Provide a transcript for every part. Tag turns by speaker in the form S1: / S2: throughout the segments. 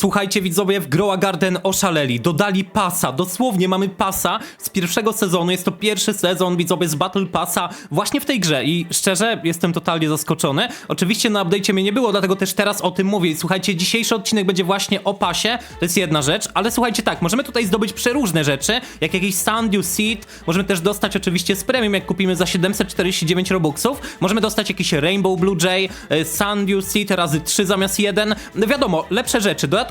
S1: Słuchajcie widzowie, w Groa Garden oszaleli, dodali pasa, dosłownie mamy pasa z pierwszego sezonu, jest to pierwszy sezon widzowie z Battle Passa właśnie w tej grze. I szczerze jestem totalnie zaskoczony. Oczywiście na update'cie mnie nie było, dlatego też teraz o tym mówię. I Słuchajcie, dzisiejszy odcinek będzie właśnie o pasie, to jest jedna rzecz, ale słuchajcie tak, możemy tutaj zdobyć przeróżne rzeczy, jak jakiś Sandew Seed, możemy też dostać oczywiście z premium, jak kupimy za 749 robuxów, możemy dostać jakiś Rainbow Blue Jay, e, Sandew Seed razy 3 zamiast 1, no wiadomo, lepsze rzeczy. Dodatkowo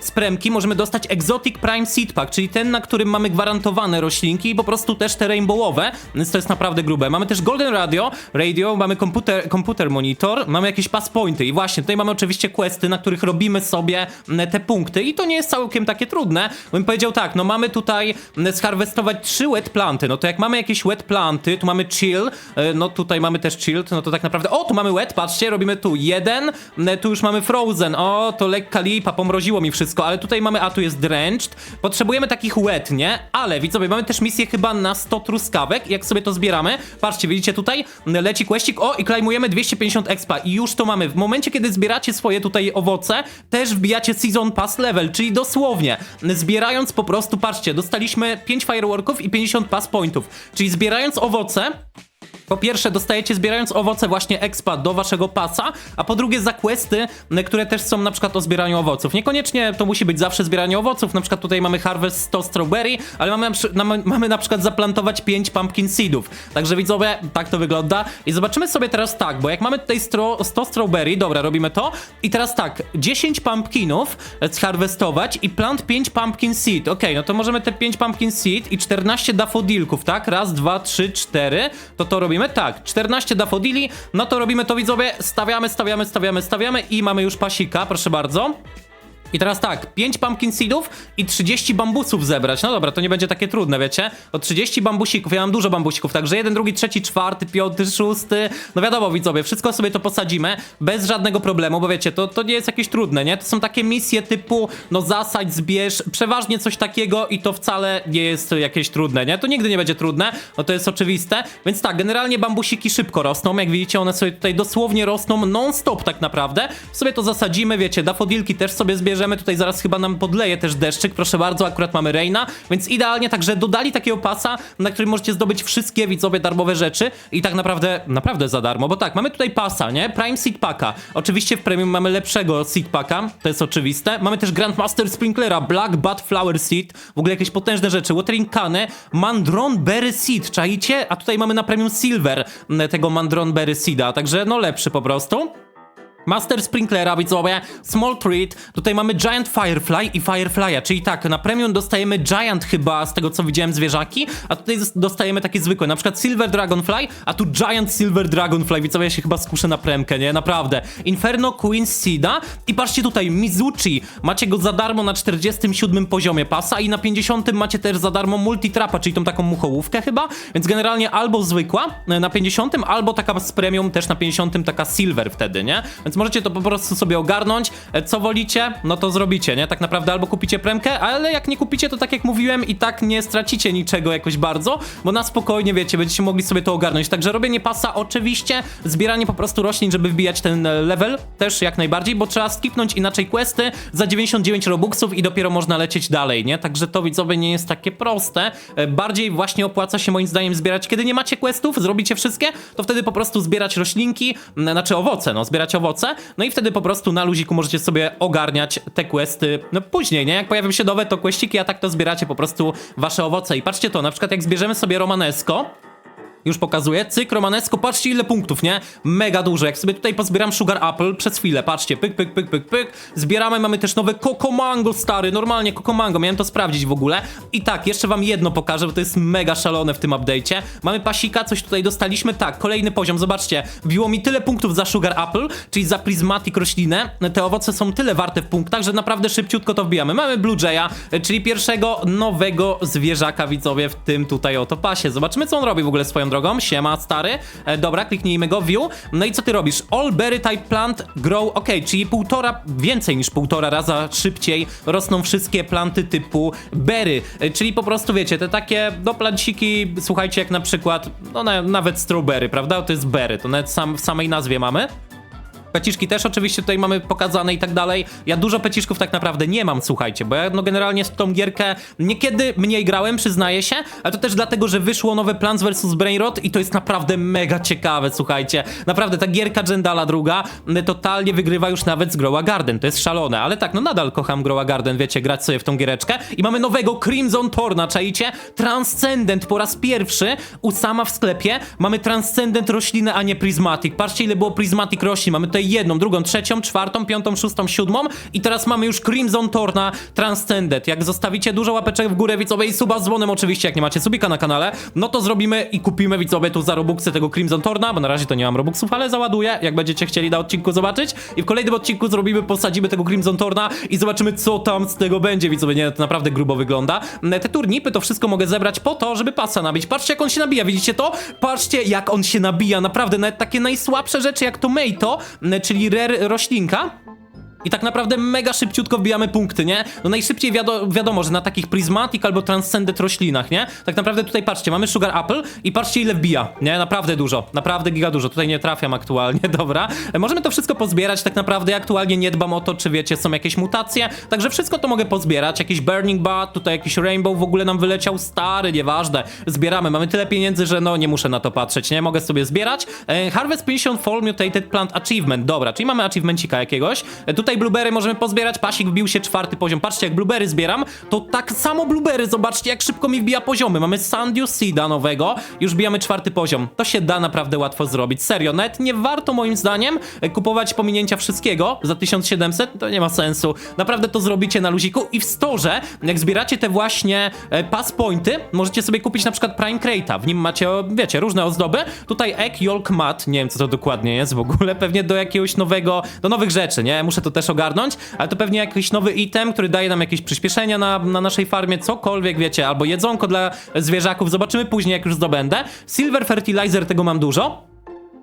S1: z premki możemy dostać Exotic Prime Seed Pack, czyli ten, na którym mamy gwarantowane roślinki i po prostu też te rainbowowe, więc to jest naprawdę grube. Mamy też Golden Radio, Radio, mamy komputer, komputer monitor, mamy jakieś pass pointy i właśnie tutaj mamy oczywiście questy, na których robimy sobie mm, te punkty i to nie jest całkiem takie trudne. Bym powiedział tak, no mamy tutaj mm, sharwestować trzy wet planty, no to jak mamy jakieś wet planty, tu mamy chill, e, no tutaj mamy też chilled, no to tak naprawdę, o tu mamy wet, patrzcie, robimy tu jeden, mm, tu już mamy frozen, o to lekka lipa, pomroziło mi wszystko, ale tutaj mamy, a tu jest drenched, potrzebujemy takich wet, nie? Ale widzowie, mamy też misję chyba na 100 truskawek, jak sobie to zbieramy, patrzcie, widzicie tutaj, leci questik, o i klejmujemy 250 expa. I już to mamy. W momencie, kiedy zbieracie swoje tutaj owoce, też wbijacie season pass level, czyli dosłownie, zbierając po prostu, patrzcie, dostaliśmy 5 fireworków i 50 pass pointów, czyli zbierając owoce, po pierwsze, dostajecie zbierając owoce właśnie expa do waszego pasa, a po drugie za questy, m, które też są na przykład o zbieraniu owoców. Niekoniecznie to musi być zawsze zbieranie owoców, na przykład tutaj mamy harvest 100 strawberry, ale mamy, na mamy na przykład zaplantować 5 pumpkin seedów. Także widzowie, tak to wygląda. I zobaczymy sobie teraz tak, bo jak mamy tutaj stro, 100 strawberry, dobra, robimy to. I teraz tak, 10 pumpkinów e, zharvestować i plant 5 pumpkin seed. Okej, no to możemy te 5 pumpkin seed i 14 daffodilków, tak? Raz, dwa, trzy, cztery. To to robimy tak. 14 daffodili, no to robimy to widzowie. Stawiamy, stawiamy, stawiamy, stawiamy i mamy już pasika, proszę bardzo. I teraz tak, 5 pumpkin seedów i 30 bambusów zebrać. No dobra, to nie będzie takie trudne, wiecie? O 30 bambusików, ja mam dużo bambusików, także jeden, drugi, trzeci, czwarty, piąty, szósty. No wiadomo, widzowie, wszystko sobie to posadzimy bez żadnego problemu, bo wiecie, to, to nie jest jakieś trudne, nie? To są takie misje typu, no zasadź, zbierz, przeważnie coś takiego i to wcale nie jest jakieś trudne, nie? To nigdy nie będzie trudne, no to jest oczywiste. Więc tak, generalnie bambusiki szybko rosną, jak widzicie, one sobie tutaj dosłownie rosną non-stop tak naprawdę. Sobie to zasadzimy, wiecie, dafodilki też sobie zbierzemy, tutaj zaraz chyba nam podleje też deszczyk, proszę bardzo, akurat mamy Reina, więc idealnie, także dodali takiego pasa, na którym możecie zdobyć wszystkie widzowie darmowe rzeczy i tak naprawdę, naprawdę za darmo, bo tak, mamy tutaj pasa, nie? Prime Seed Packa, oczywiście w premium mamy lepszego Seed Packa, to jest oczywiste, mamy też Grandmaster Sprinklera, Black Bud Flower Seed, w ogóle jakieś potężne rzeczy, Watering Cane, Mandron Berry Seed, czaicie? A tutaj mamy na premium Silver m, tego Mandron Berry Seeda, także no lepszy po prostu. Master Sprinklera, widzowie, Small Treat, tutaj mamy Giant Firefly i Firefly'a, czyli tak, na premium dostajemy Giant chyba, z tego co widziałem, zwierzaki, a tutaj dostajemy takie zwykłe, na przykład Silver Dragonfly, a tu Giant Silver Dragonfly, widzowie, ja się chyba skuszę na premkę, nie? Naprawdę. Inferno Queen Seeda i patrzcie tutaj, Mizuchi, macie go za darmo na 47 poziomie pasa i na 50 macie też za darmo Multitrapa, czyli tą taką muchołówkę chyba, więc generalnie albo zwykła e, na 50, albo taka z premium też na 50, taka Silver wtedy, nie? Więc możecie to po prostu sobie ogarnąć. E, Co wolicie, no to zrobicie, nie? Tak naprawdę albo kupicie premkę, ale jak nie kupicie, to tak jak mówiłem, i tak nie stracicie niczego jakoś bardzo, bo na spokojnie, wiecie, będziecie mogli sobie to ogarnąć. Także robienie pasa oczywiście, zbieranie po prostu roślin, żeby wbijać ten e, level, też jak najbardziej, bo trzeba skipnąć inaczej questy za 99 robuxów i dopiero można lecieć dalej, nie? Także to widzowie nie jest takie proste. E, Bardziej właśnie opłaca się moim zdaniem zbierać, kiedy nie macie questów, zrobicie wszystkie, to wtedy po prostu zbierać roślinki, znaczy owoce, no, zbierać owoce, no i wtedy po prostu na luziku możecie sobie ogarniać te questy, no później, nie? Jak pojawią się nowe, to questyki, a tak to zbieracie po prostu wasze owoce. I patrzcie to, na przykład jak zbierzemy sobie Romanesco, już pokazuję. Cyk, Romanesco, patrzcie ile punktów, nie? Mega dużo. Jak sobie tutaj pozbieram Sugar Apple przez chwilę, patrzcie, pyk, pyk, pyk, pyk, pyk. Zbieramy, mamy też nowe Coco Mango, stary, normalnie Coco Mango, miałem to sprawdzić w ogóle. I tak, jeszcze wam jedno pokażę, bo to jest mega szalone w tym update'cie. Mamy pasika, coś tutaj dostaliśmy, tak, kolejny poziom, zobaczcie. Biło mi tyle punktów za Sugar Apple, czyli za Prismatic roślinę. Te owoce są tyle warte w punktach, że naprawdę szybciutko to wbijamy. Mamy Blue Jaya, czyli pierwszego nowego zwierzaka, widzowie, w tym tutaj oto pasie. Zobaczymy, co on robi w ogóle swoją drogą. Siema, stary. E, dobra, kliknijmy go, view. No i co ty robisz? All berry type plant grow, ok, czyli półtora, więcej niż półtora raza szybciej rosną wszystkie planty typu berry. E, czyli po prostu, wiecie, te takie, no, planciki, słuchajcie, jak na przykład, no, na, nawet strawberry, prawda? To jest berry, to nawet sam, w samej nazwie mamy. Peciszki też oczywiście tutaj mamy pokazane i tak dalej. Ja dużo peciszków tak naprawdę nie mam, słuchajcie, bo ja no generalnie z tą gierkę niekiedy mniej grałem, przyznaję się, ale to też dlatego, że wyszło nowe Plants vs. Brainrot i to jest naprawdę mega ciekawe, słuchajcie. Naprawdę, ta gierka Jendala druga totalnie wygrywa już nawet z Growa Garden, to jest szalone, ale tak, no nadal kocham Growa Garden, wiecie, grać sobie w tą giereczkę. I mamy nowego Crimson Torna, czaicie? Transcendent po raz pierwszy u sama w sklepie. Mamy Transcendent roślinę, a nie Prismatic. Patrzcie, ile było Prismatic roślin. Mamy tutaj jedną, drugą, trzecią, czwartą, piątą, szóstą, siódmą i teraz mamy już Crimson Torna Transcendent. Jak zostawicie dużo łapeczek w górę, widzowie, i suba z dzwonem oczywiście, jak nie macie subika na kanale, no to zrobimy i kupimy, widzowie, tu za Robuxy tego Crimson Torna, bo na razie to nie mam Robuxów, ale załaduję, jak będziecie chcieli na odcinku zobaczyć. I w kolejnym odcinku zrobimy, posadzimy tego Crimson Torna i zobaczymy, co tam z tego będzie, widzowie. Nie, to naprawdę grubo wygląda. Te turnipy to wszystko mogę zebrać po to, żeby pasa nabić. Patrzcie, jak on się nabija, widzicie to? Patrzcie, jak on się nabija, naprawdę, nawet takie najsłabsze rzeczy jak tomato, m, czyli rare roślinka, i tak naprawdę mega szybciutko wbijamy punkty, nie? No najszybciej wiado wiadomo, że na takich prismatic albo transcendent roślinach, nie? Tak naprawdę tutaj patrzcie, mamy sugar apple i patrzcie ile wbija, nie? Naprawdę dużo, naprawdę giga dużo. Tutaj nie trafiam aktualnie, dobra. E, Możemy to wszystko pozbierać, tak naprawdę ja aktualnie nie dbam o to, czy wiecie, są jakieś mutacje, także wszystko to mogę pozbierać. Jakiś burning bat, tutaj jakiś rainbow w ogóle nam wyleciał, stary, nieważne. Zbieramy, mamy tyle pieniędzy, że no nie muszę na to patrzeć, nie? Mogę sobie zbierać. E, Harvest 50 Fall Mutated Plant Achievement, dobra, czyli mamy achievemencika jakiegoś. E, Tutaj blueberry możemy pozbierać, pasik wbił się czwarty poziom. Patrzcie, jak blueberry zbieram, to tak samo blueberry, zobaczcie, jak szybko mi wbija poziomy. Mamy Sandio Seeda nowego, już bijamy czwarty poziom. To się da naprawdę łatwo zrobić, serio. Nawet nie warto moim zdaniem e, kupować pominięcia wszystkiego za 1700, to nie ma sensu. Naprawdę to zrobicie na luziku i w storze, jak zbieracie te właśnie e, pass pointy, możecie sobie kupić na przykład Prime Crate'a. W nim macie, wiecie, różne ozdoby. Tutaj Egg Yolk Mat, nie wiem co to dokładnie jest w ogóle, pewnie do jakiegoś nowego, do nowych rzeczy, nie? Muszę to też ogarnąć, ale to pewnie jakiś nowy item, który daje nam jakieś przyspieszenia na, na naszej farmie, cokolwiek, wiecie, albo jedzonko dla zwierzaków, zobaczymy później, jak już zdobędę. Silver Fertilizer, tego mam dużo.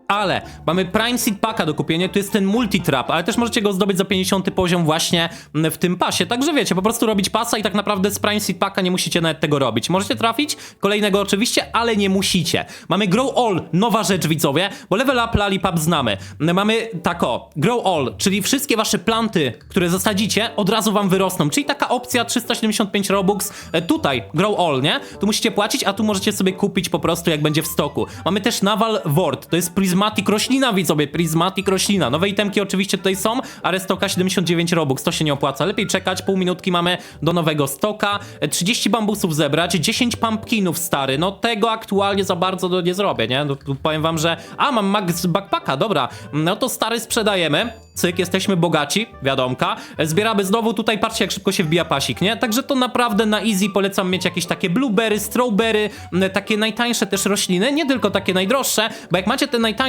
S1: Ale mamy Prime Seed Packa do kupienia, tu jest ten multitrap, ale też możecie go zdobyć za 50 poziom właśnie mm, w tym pasie. Także wiecie, po prostu robić pasa i tak naprawdę z Prime Seed Packa nie musicie nawet tego robić. Możecie trafić, kolejnego oczywiście, ale nie musicie. Mamy Grow All, nowa rzecz widzowie, bo Level Up Lollipop znamy. Mamy tako, Grow All, czyli wszystkie wasze planty, które zasadzicie, od razu wam wyrosną. Czyli taka opcja 375 Robux, e, tutaj Grow All, nie? Tu musicie płacić, a tu możecie sobie kupić po prostu jak będzie w stoku. Mamy też Naval Ward, to jest Prismatic roślina widzowie, Prismatic roślina. Nowe itemki oczywiście tutaj są, ale stoka 79 Robux, to się nie opłaca. Lepiej czekać, pół minutki mamy do nowego stoka, E, 30 bambusów zebrać, 10 pumpkinów stary, no tego aktualnie za bardzo nie zrobię, nie? No, powiem wam, że... A, mam max backpacka, dobra, no to stary sprzedajemy. Cyk, jesteśmy bogaci, wiadomka. Zbieramy znowu, tutaj patrzcie jak szybko się wbija pasik, nie? Także to naprawdę na easy polecam mieć jakieś takie blueberry, strawberry, takie najtańsze też rośliny, nie tylko takie najdroższe, bo jak macie te najtańsze,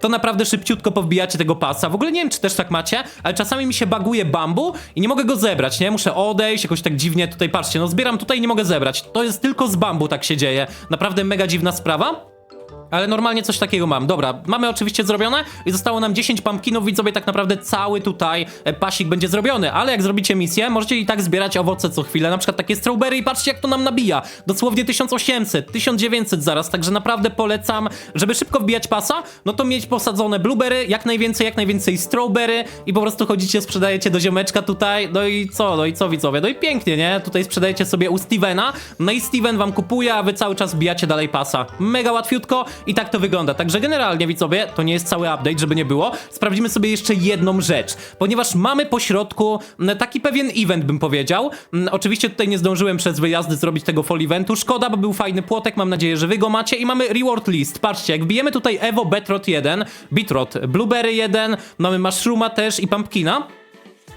S1: to naprawdę szybciutko powbijacie tego pasa. W ogóle nie wiem, czy też tak macie, ale czasami mi się baguje bambu i nie mogę go zebrać, nie? Muszę odejść, jakoś tak dziwnie tutaj, patrzcie, no zbieram tutaj i nie mogę zebrać. To jest tylko z bambu tak się dzieje. Naprawdę mega dziwna sprawa. Ale normalnie coś takiego mam. Dobra, mamy oczywiście zrobione i zostało nam 10 pumpkinów, widzowie, tak naprawdę cały tutaj e, pasik będzie zrobiony. Ale jak zrobicie misję, możecie i tak zbierać owoce co chwilę, na przykład takie strawberry i patrzcie jak to nam nabija. Dosłownie 1800, 1900 zaraz, także naprawdę polecam, żeby szybko wbijać pasa, no to mieć posadzone blueberry, jak najwięcej, jak najwięcej strawberry i po prostu chodzicie, sprzedajecie do ziomeczka tutaj, no i co, no i co widzowie, no i pięknie, nie? Tutaj sprzedajecie sobie u Stevena, no i Steven wam kupuje, a wy cały czas wbijacie dalej pasa. Mega łatwiutko i tak to wygląda. Także generalnie widzowie, to nie jest cały update, żeby nie było. Sprawdzimy sobie jeszcze jedną rzecz, ponieważ mamy po środku taki pewien event, bym powiedział. Oczywiście tutaj nie zdążyłem przez wyjazdy zrobić tego fall eventu. Szkoda, bo był fajny płotek, mam nadzieję, że wy go macie i mamy reward list. Patrzcie, jak bijemy tutaj Evo Betrot 1, Bitrot, Blueberry 1, mamy Mushrooma też i Pumpkina.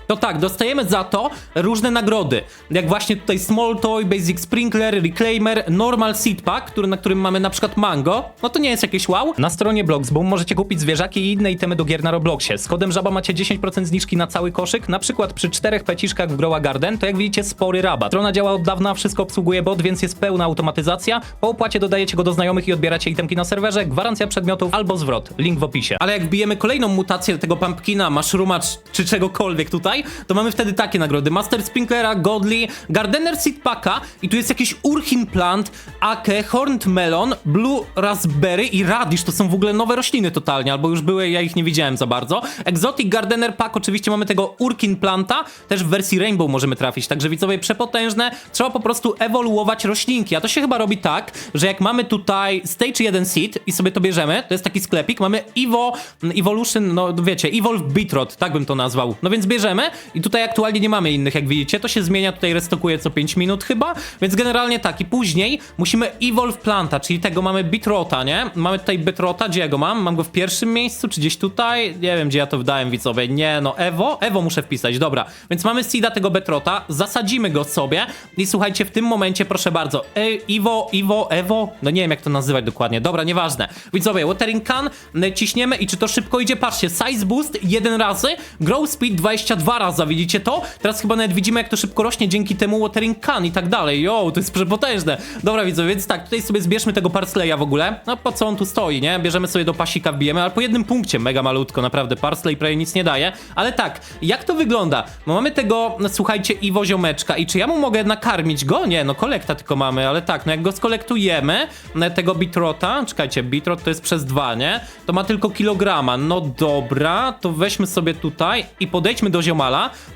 S1: To tak, dostajemy za to różne nagrody. Jak właśnie tutaj Small Toy, Basic Sprinkler, Reclaimer, Normal Seed Pack, który, na którym mamy na przykład mango. No to nie jest jakieś wow. Na stronie Bloxboom możecie kupić zwierzaki i inne itemy do gier na Robloxie. Z kodem żaba macie 10% zniżki na cały koszyk, na przykład przy czterech peciszkach w Growa Garden, to jak widzicie spory rabat. Strona działa od dawna, wszystko obsługuje bot, więc jest pełna automatyzacja. Po opłacie dodajecie go do znajomych i odbieracie itemki na serwerze, gwarancja przedmiotów albo zwrot. Link w opisie. Ale jak wbijemy kolejną mutację tego pumpkina, mushrooma czy- czy czegokolwiek tutaj, tutaj, to mamy wtedy takie nagrody. Master Sprinklera, Godly, Gardener Seed Packa i tu jest jakiś Urchin Plant, Ake, Horned Melon, Blue Raspberry i Radish. To są w ogóle nowe rośliny totalnie, albo już były, ja ich nie widziałem za bardzo. Exotic Gardener Pack, oczywiście mamy tego Urkin Planta, też w wersji Rainbow możemy trafić, także widzowie przepotężne. Trzeba po prostu ewoluować roślinki, a to się chyba robi tak, że jak mamy tutaj Stage 1 Seed i sobie to bierzemy, to jest taki sklepik, mamy Evo, Evolution, no wiecie, Evolve Bitrot, tak bym to nazwał. No więc bierzemy i tutaj aktualnie nie mamy innych, jak widzicie, to się zmienia, tutaj restokuje co 5 minut chyba, więc generalnie tak i później musimy Evolve Planta, czyli tego mamy Bitrota, nie? Mamy tutaj Bitrota, gdzie ja go mam? Mam go w pierwszym miejscu, czy gdzieś tutaj? Nie wiem, gdzie ja to wdałem, widzowie, nie, no Evo, Evo muszę wpisać, dobra, więc mamy Seeda tego Bitrota, zasadzimy go sobie i słuchajcie, w tym momencie, proszę bardzo, e, Evo, Evo, Evo, no nie wiem jak to nazywać dokładnie, dobra, nieważne. Widzowie, Watering Can, y, ciśniemy i czy to szybko idzie? Patrzcie, Size Boost jeden razy, Grow Speed 22 razy, widzicie to? Teraz chyba nawet widzimy jak to szybko rośnie dzięki temu Watering Can i tak dalej, jo, to jest przepotężne. Dobra widzowie, więc tak, tutaj sobie zbierzmy tego Parsleya w ogóle, no po co on tu stoi, nie? Bierzemy sobie do pasika, wbijemy, ale po jednym punkcie, mega malutko, naprawdę, Parsley prawie nic nie daje, ale tak, jak to wygląda? No mamy tego, no, słuchajcie, Iwo ziomeczka i czy ja mu mogę nakarmić go? Nie, no kolekta tylko mamy, ale tak, no jak go skolektujemy, no, tego bitrota, czekajcie, bitrot to jest przez dwa, nie? To ma tylko kilograma, no dobra, to weźmy sobie tutaj i podejdźmy do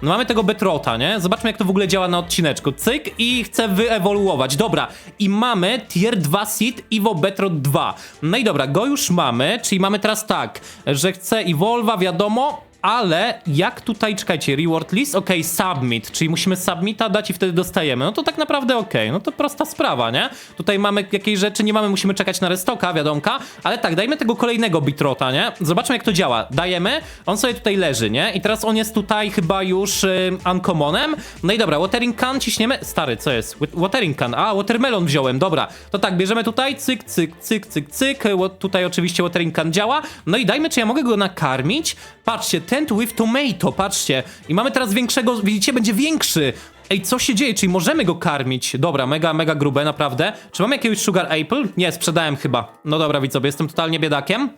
S1: no mamy tego betrota, nie? Zobaczmy jak to w ogóle działa na odcineczku, cyk i chcę wyewoluować, dobra, i mamy tier 2 seed Evo Betrot 2, no i dobra, go już mamy, czyli mamy teraz tak, że chcę Evolva, wiadomo, ale jak tutaj, czekajcie, reward list, ok, submit, czyli musimy submita dać i wtedy dostajemy, no to tak naprawdę ok, no to prosta sprawa, nie? Tutaj mamy jakieś rzeczy, nie mamy, musimy czekać na restoka, wiadomka, ale tak, dajmy tego kolejnego bitrota, nie? Zobaczmy jak to działa, dajemy, on sobie tutaj leży, nie? I teraz on jest tutaj chyba już y, uncommonem, no i dobra, watering can ciśniemy, stary, co jest? Wa- Watering can, a, watermelon wziąłem, dobra, to tak, bierzemy tutaj, cyk, cyk, cyk, cyk, cyk, tutaj oczywiście watering can działa, no i dajmy, czy ja mogę go nakarmić? Patrzcie, tent with tomato, patrzcie. I mamy teraz większego, widzicie, będzie większy. Ej, co się dzieje? Czyli możemy go karmić. Dobra, mega, mega grube, naprawdę. Czy mamy jakiegoś sugar apple? Nie, sprzedałem chyba. No dobra, widzowie, jestem totalnie biedakiem.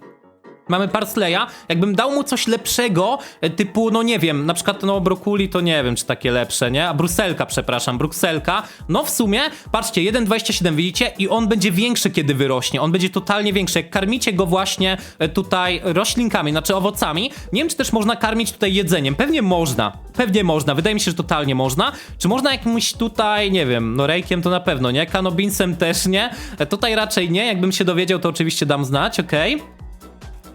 S1: Mamy Parsleya. Jakbym dał mu coś lepszego, e, typu, no nie wiem, na przykład no brokuli to nie wiem, czy takie lepsze, nie? A brukselka, przepraszam, brukselka. No w sumie, patrzcie, 1,27 widzicie? I on będzie większy, kiedy wyrośnie. On będzie totalnie większy. Jak karmicie go właśnie e, tutaj roślinkami, znaczy owocami, nie wiem, czy też można karmić tutaj jedzeniem. Pewnie można. Pewnie można. Wydaje mi się, że totalnie można. Czy można jakimś tutaj, nie wiem, no rejkiem to na pewno, nie? Kanobinsem też nie. E, Tutaj raczej nie. Jakbym się dowiedział, to oczywiście dam znać, okej?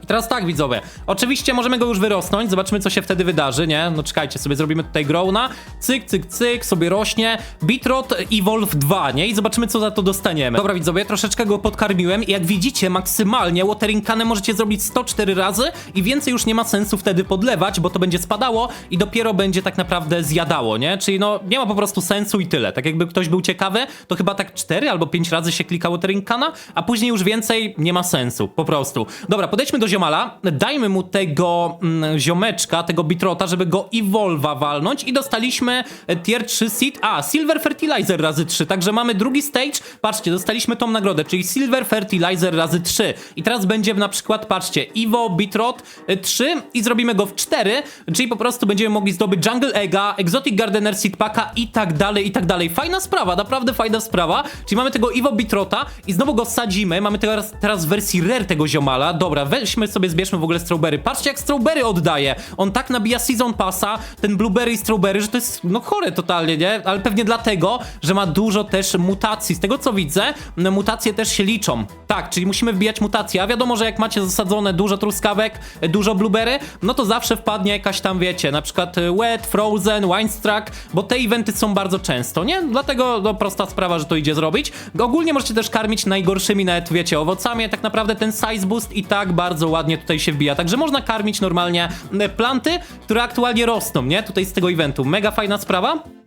S1: Teraz tak, widzowie. Oczywiście możemy go już wyrosnąć, zobaczymy co się wtedy wydarzy, nie? No czekajcie, sobie zrobimy tutaj growna. Cyk, cyk, cyk, sobie rośnie. Bitrot Evolve 2, nie? I zobaczymy co za to dostaniemy. Dobra, widzowie, troszeczkę go podkarmiłem i jak widzicie, maksymalnie watering canem możecie zrobić 104 razy i więcej już nie ma sensu wtedy podlewać, bo to będzie spadało i dopiero będzie tak naprawdę zjadało, nie? Czyli no, nie ma po prostu sensu i tyle. Tak jakby ktoś był ciekawy, to chyba tak 4 albo 5 razy się klika watering cana, a później już więcej nie ma sensu, po prostu. Dobra, podejdźmy do ziomala, dajmy mu tego mm, ziomeczka, tego bitrota, żeby go Evolva walnąć. I dostaliśmy e, tier 3 seed, a Silver Fertilizer razy 3, także mamy drugi stage, patrzcie, dostaliśmy tą nagrodę, czyli Silver Fertilizer razy 3 i teraz będzie na przykład, patrzcie, Evo Bitrot e, 3 i zrobimy go w 4, czyli po prostu będziemy mogli zdobyć Jungle Egga, Exotic Gardener Seed Packa i tak dalej, i tak dalej. Fajna sprawa, naprawdę fajna sprawa, czyli mamy tego Evo Bitrota i znowu go sadzimy, mamy teraz, teraz wersji rare tego ziomala, dobra, weźmy sobie, zbierzmy w ogóle Strawberry, patrzcie jak Strawberry oddaje, on tak nabija Season Passa, ten Blueberry i Strawberry, że to jest, no chore totalnie, nie? Ale pewnie dlatego, że ma dużo też mutacji, z tego co widzę, mutacje też się liczą, tak, czyli musimy wbijać mutacje, a wiadomo, że jak macie zasadzone dużo truskawek, dużo Blueberry, no to zawsze wpadnie jakaś tam, wiecie, na przykład e, Wet, Frozen, Winestruck, bo te eventy są bardzo często, nie? Dlatego no, prosta sprawa, że to idzie zrobić. Ogólnie możecie też karmić najgorszymi nawet, wiecie, owocami, tak naprawdę ten size boost i tak bardzo ładnie tutaj się wbija, także można karmić normalnie planty, które aktualnie rosną, nie? Tutaj z tego eventu. Mega fajna sprawa.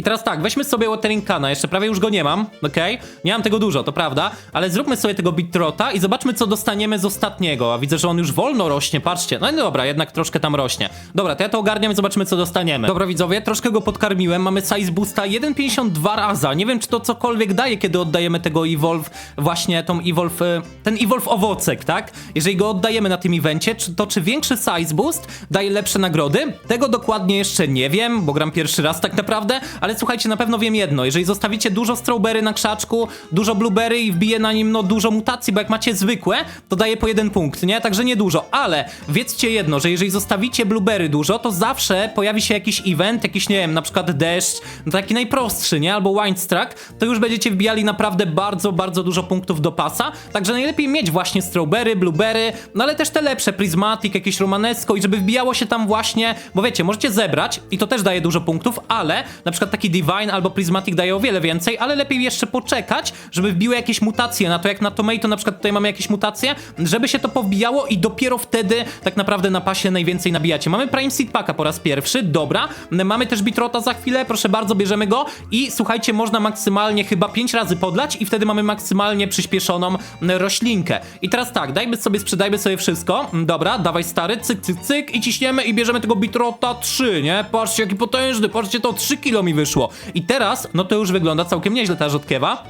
S1: I teraz tak, weźmy sobie watering kana, jeszcze prawie już go nie mam, okej? Mam tego dużo, to prawda, ale zróbmy sobie tego bitrota i zobaczmy, co dostaniemy z ostatniego. A widzę, że on już wolno rośnie, patrzcie. No i dobra, jednak troszkę tam rośnie. Dobra, to ja to ogarniam i zobaczymy, co dostaniemy. Dobra, widzowie, troszkę go podkarmiłem, mamy size boosta 1,52 raza. Nie wiem, czy to cokolwiek daje, kiedy oddajemy tego Evolve, właśnie tą Evolve, e, ten Evolve owocek, tak? Jeżeli go oddajemy na tym evencie, to czy większy size boost daje lepsze nagrody? Tego dokładnie jeszcze nie wiem, bo gram pierwszy raz tak naprawdę, ale słuchajcie, na pewno wiem jedno. Jeżeli zostawicie dużo strawberry na krzaczku, dużo blueberry i wbije na nim no dużo mutacji, bo jak macie zwykłe, to daje po jeden punkt, nie? Także nie dużo, ale wiedzcie jedno, że jeżeli zostawicie blueberry dużo, to zawsze pojawi się jakiś event, jakiś, nie wiem, na przykład deszcz, no taki najprostszy, nie? Albo Windstruck, to już będziecie wbijali naprawdę bardzo, bardzo dużo punktów do pasa, także najlepiej mieć właśnie strawberry, blueberry, no ale też te lepsze, prismatic, jakieś romanesco i żeby wbijało się tam właśnie, bo wiecie, możecie zebrać i to też daje dużo punktów, ale na przykład taki divine albo prismatic daje o wiele więcej, ale lepiej jeszcze poczekać, żeby wbiły jakieś mutacje na to, jak na tomato na przykład tutaj mamy jakieś mutacje, żeby się to powbijało i dopiero wtedy tak naprawdę na pasie najwięcej nabijacie. Mamy Prime Seed Packa po raz pierwszy, dobra, mamy też Bitrota za chwilę, proszę bardzo, bierzemy go i słuchajcie, można maksymalnie chyba 5 razy podlać i wtedy mamy maksymalnie przyspieszoną roślinkę. I teraz tak, dajmy sobie, sprzedajmy sobie wszystko, dobra, dawaj stary, cyk, cyk, cyk i ciśniemy i bierzemy tego Bitrota 3, nie? Patrzcie, jaki potężny, patrzcie, to 3 kilo mi wyszło. I teraz, no to już wygląda całkiem nieźle ta rzodkiewa.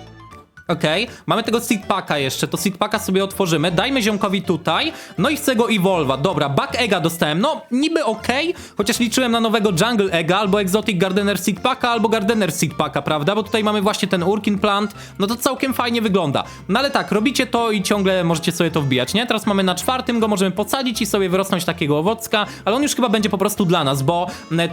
S1: Okej, mamy tego seed packa jeszcze, to seed packa sobie otworzymy, dajmy ziomkowi tutaj, no i chcę go evolva, dobra, back egga dostałem, no niby okej, chociaż liczyłem na nowego jungle egga, albo exotic gardener seed packa, albo gardener seed packa, prawda, bo tutaj mamy właśnie ten urkin plant, no to całkiem fajnie wygląda, no ale tak, robicie to i ciągle możecie sobie to wbijać, nie, teraz mamy na czwartym go, możemy posadzić i sobie wyrosnąć takiego owocka, ale on już chyba będzie po prostu dla nas, bo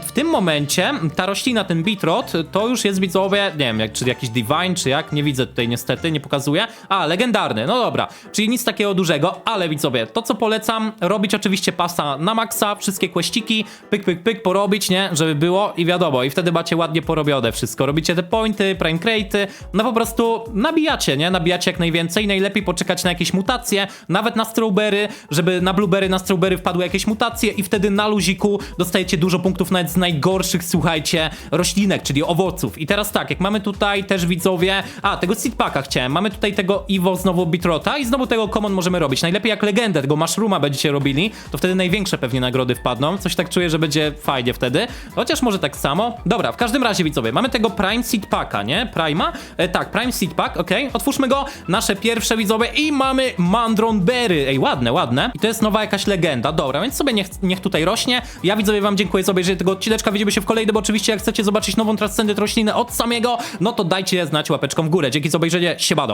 S1: w tym momencie ta roślina, ten bitrot, to już jest widzowie, nie wiem, jak, czy jakiś divine, czy jak, nie widzę tutaj niestety, nie pokazuje. A, legendarny, no dobra, czyli nic takiego dużego, ale widzowie, to co polecam, robić oczywiście pasa na maksa, wszystkie kłeściki, pyk, pyk, pyk, porobić, nie, żeby było i wiadomo, i wtedy macie ładnie porobione wszystko. Robicie te pointy, prime crate'y, no po prostu nabijacie, nie, nabijacie jak najwięcej, najlepiej poczekać na jakieś mutacje, nawet na strawberry, żeby na blueberry, na strawberry wpadły jakieś mutacje i wtedy na luziku dostajecie dużo punktów nawet z najgorszych, słuchajcie, roślinek, czyli owoców. I teraz tak, jak mamy tutaj też widzowie, a, tego seed packa chciałem, mamy tutaj tego Evo znowu Bitrota i znowu tego common możemy robić. Najlepiej jak legendę, tego Mushrooma będziecie robili, to wtedy największe pewnie nagrody wpadną. Coś tak czuję, że będzie fajnie wtedy. Chociaż może tak samo. Dobra, w każdym razie widzowie, mamy tego Prime Seed Packa, nie? Prima? E, tak, Prime Seed Pack, okej. Otwórzmy go, nasze pierwsze widzowie i mamy Mandron Berry. Ej, ładne, ładne. I to jest nowa jakaś legenda. Dobra, więc sobie niech, niech tutaj rośnie. Ja widzowie wam dziękuję za obejrzenie tego odcineczka. Widzimy się w kolejnym, bo oczywiście jak chcecie zobaczyć nową transcendyt rośliny od samego, no to dajcie znać łapeczką w górę. Dzięki za obejrzenie, siemano.